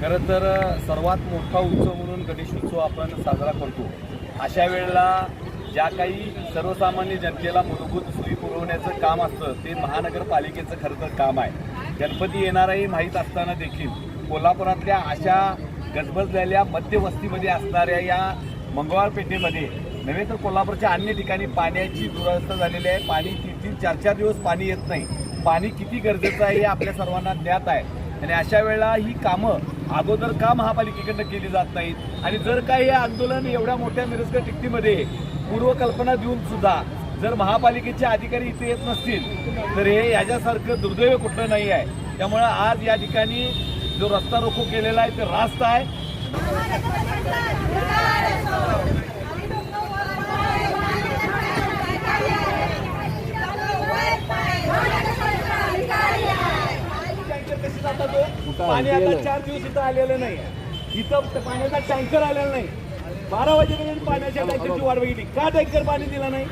खरं तर सर्वात मोठा उत्सव म्हणून गणेश उत्सव आपण साजरा करतो. अशा वेळेला ज्या काही सर्वसामान्य जनतेला मूलभूत सोयी पुरवण्याचं काम असतं ते महानगरपालिकेचं खरं तर काम आहे. गणपती येणाराही माहीत असताना देखील कोल्हापुरातल्या अशा गजबजलेल्या मध्यवस्तीमध्ये असणाऱ्या या मंगळवार पेठेमध्ये नव्हे तर कोल्हापूरच्या अन्य ठिकाणी पाण्याची दुरवस्था झालेली आहे. पाणी तीन तीन चार चार दिवस पाणी येत नाही. पाणी किती गरजेचं आहे हे आपल्या सर्वांना ज्ञात आहे. आणि अशा वेळेला ही कामं अगोदर का महापालिकेकडनं केली जात नाहीत आणि जर काही हे आंदोलन एवढ्या मोठ्या मिरजकर टिकटीमध्ये पूर्वकल्पना देऊन सुद्धा जर महापालिकेचे अधिकारी इथे येत नसतील तर हे याच्यासारखं दुर्दैव कुठलं नाही आहे. त्यामुळं आज या ठिकाणी जो रस्ता रोको केलेला आहे ते रास्त आहे टँकर कशी जातात हो? पाणी आता चार दिवस इथं आलेलं नाही. इथं पाण्याचा टँकर आलेला नाही. बारा वाजेपर्यंत पाण्याच्या टँकरची वाट बघितली. का टँकर पाणी दिलं नाही.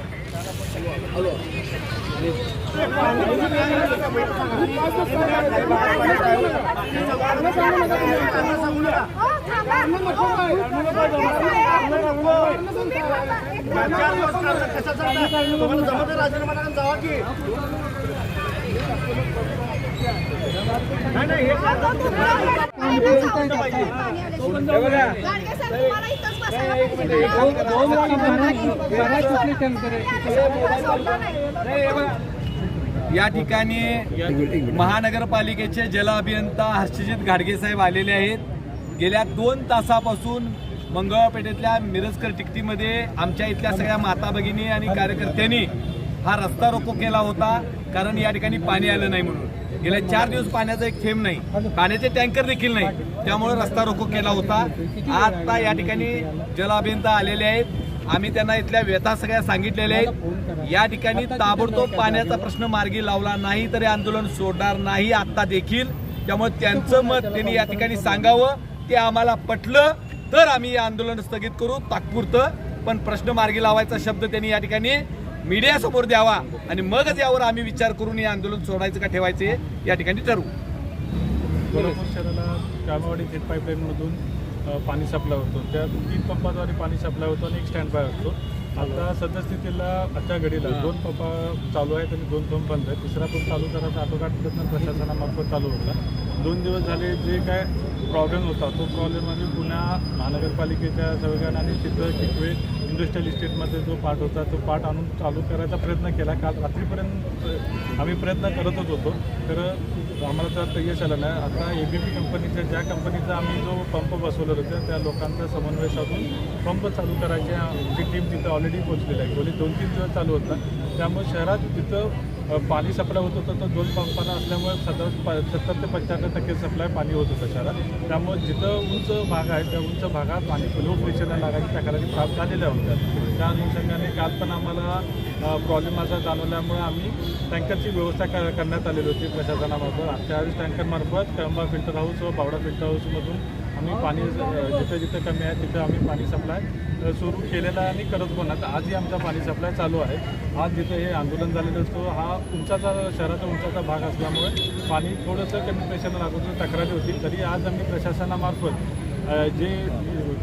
नाही, हे बघा. या ठिकाणी महानगरपालिकेचे जल अभियंता हर्षजित घाडगे साहेब आलेले आहेत. गेल्या दोन तासापासून मंगळपेठेतल्या मिरजकर टिकटीमध्ये आमच्या इथल्या सगळ्या माता भगिनी आणि कार्यकर्त्यांनी हा रस्ता रोको केला होता कारण या ठिकाणी पाणी आलं नाही म्हणून. गेल्या चार दिवस पाण्याचा एक थेंब नाही. पाण्याचे टँकर देखील नाही. त्यामुळे रस्ता रोको केला होता. आता या ठिकाणी जल अभियंता आलेले आहेत. आम्ही त्यांना इथल्या व्यथा सगळ्या सांगितलेल्या आहेत. या ठिकाणी ताबडतोब पाण्याचा प्रश्न मार्गी लावला नाही तरी आंदोलन सोडणार नाही आता देखील. त्यामुळे त्यांचं मत त्यांनी या ठिकाणी सांगावं. ते आम्हाला पटलं तर आम्ही हे आंदोलन स्थगित करू तात्पुरतं. पण प्रश्न मार्गी लावायचा शब्द त्यांनी या ठिकाणी मीडियासमोर द्यावा आणि मगच यावर आम्ही विचार करून हे आंदोलन सोडायचं का ठेवायचे या ठिकाणी ठरवू. कोल्हापूर शहराला कामेवाडी थेट पाईपलाईनमधून पाणी सप्लाय होतो. त्या तीन पंपाद्वारे पाणी सप्लाय होतो आणि एक स्टँड बाय होतो आता सद्यस्थितीला आजच्या घडीला दोन पंप चालू आहेत आणि दोन पंप बंद आहेत. तिसरा पंप चालू करायचा आटोकाट प्रयत्न प्रशासनामार्फत चालू होता. दोन दिवस झाले जे काय प्रॉब्लेम होता तो प्रॉब्लेम आम्ही पुन्हा महानगरपालिकेच्या सहयोगाने आणि तिथं किकवे इंडस्ट्रियल इस्टेटमध्ये जो पार्ट होता तो पार्ट आणून चालू करायचा प्रयत्न केला. काल रात्रीपर्यंत आम्ही प्रयत्न करतच होतो. तर आम्हाला तर यश आलं नाही. आता ए बी पी कंपनीच्या ज्या कंपनीचा आम्ही जो पंप बसवलं होतं त्या लोकांचा समन्वय साधून पंप चालू करायची आमची टीम तिथं ऑलरेडी पोहोचलेली आहे. गेली दोन तीन दिवस चालू होता. त्यामुळे शहरात तिथं पाणी सप्लाय होत होतं तर दोन पंपाला असल्यामुळे सतरा प सत्तर ते पंच्याण्णव टक्के सप्लाय पाणी होत होतं शहरात. त्यामुळे जिथं उंच भाग आहे त्या उंच भागात पाणी लो प्रेशरला लागायची तक्रारी प्राप्त झालेल्या होत्या त्या अनुषंगाने काल पण आम्हाला प्रॉब्लेम असा जाणवल्यामुळे आम्ही टँकरची व्यवस्था कर करण्यात आलेली होती प्रशासनामार्फत. त्यावेळी टँकरमार्फत कळंबा फिल्टर हाऊस व बावडा फिल्टर हाऊसमधून आम्ही पाणी जिथं जिथं कमी आहे तिथं आम्ही पाणी सप्लाय सुरू केलेला आहे आणि करत पण आता. आजही आमचा पाणी सप्लाय चालू आहे. आज जिथं हे आंदोलन झालेलं असतो हा उंचाचा शहराचा उंचाचा भाग असल्यामुळे पाणी थोडंसं कमी प्रेशरला लागून तक्रारी होती तरी आज आम्ही प्रशासनामार्फत जे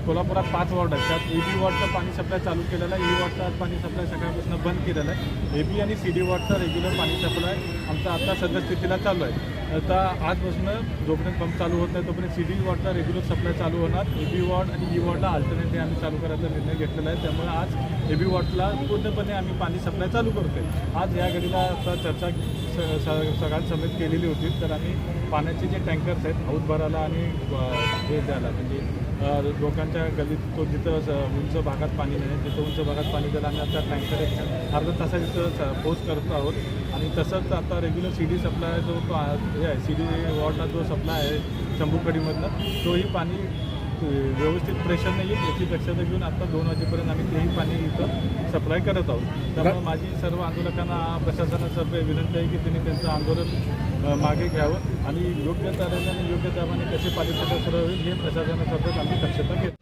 कोल्हापुरात पाच वॉर्ड आहेत त्यात ए बी वॉर्डचं पाणी सप्लाय चालू केलेलं आहे ई वॉर्डचं आज पाणी सप्लाय सकाळपासून बंद केलेलं आहे. ए बी आणि सी डी वॉर्डचा रेग्युलर पाणी सप्लाय आमचा आता सद्यस्थितीला चालू आहे. आता आजपासून जोपर्यंत पंप चालू होत नाही तोपर्यंत सी डी वॉर्डचा रेग्युलर सप्लाय चालू होणार. ए बी वॉर्ड आणि ई वॉर्डला अल्टरनेटिव्ह आम्ही चालू करायचा निर्णय घेतलेला आहे. त्यामुळे आज ए बी वॉर्डला पूर्णपणे आम्ही पाणी सप्लाय चालू करतोय. आज या घडीला आता चर्चा स- स- केलेली होती. तर आम्ही पाण्याचे जे टँकर्स आहेत हाऊस आणि भेट हे द्यायला म्हणजे लोकांच्या गलीत तो जिथं उंच भागात पाणी नाही तिथं उंच भागात पाणी द्यायला आम्ही आता टँकर एक अर्धा तासा तिथं पोच करत आहोत. आणि तसंच आता रेग्युलर सी डी सप्लाय जो हे आहे सी डी वॉर्डला जो सप्लाय आहे शंभूकडीमधनं तोही पाणी व्यवस्थित प्रेशर नाही येईल याची दक्षता घेऊन आता दोन वाजेपर्यंत आम्ही तेही पाणी इथं सप्लाय करत आहोत. त्यामुळे माझी सर्व आंदोलकांना प्रशासनातर्फे विनंती आहे की त्यांनी त्यांचं आंदोलन मागे घ्यावं आणि योग्य आणि योग्य दाबाने कसे पाणी होईल हे प्रशासनातर्फे आम्ही दक्षता घेतो.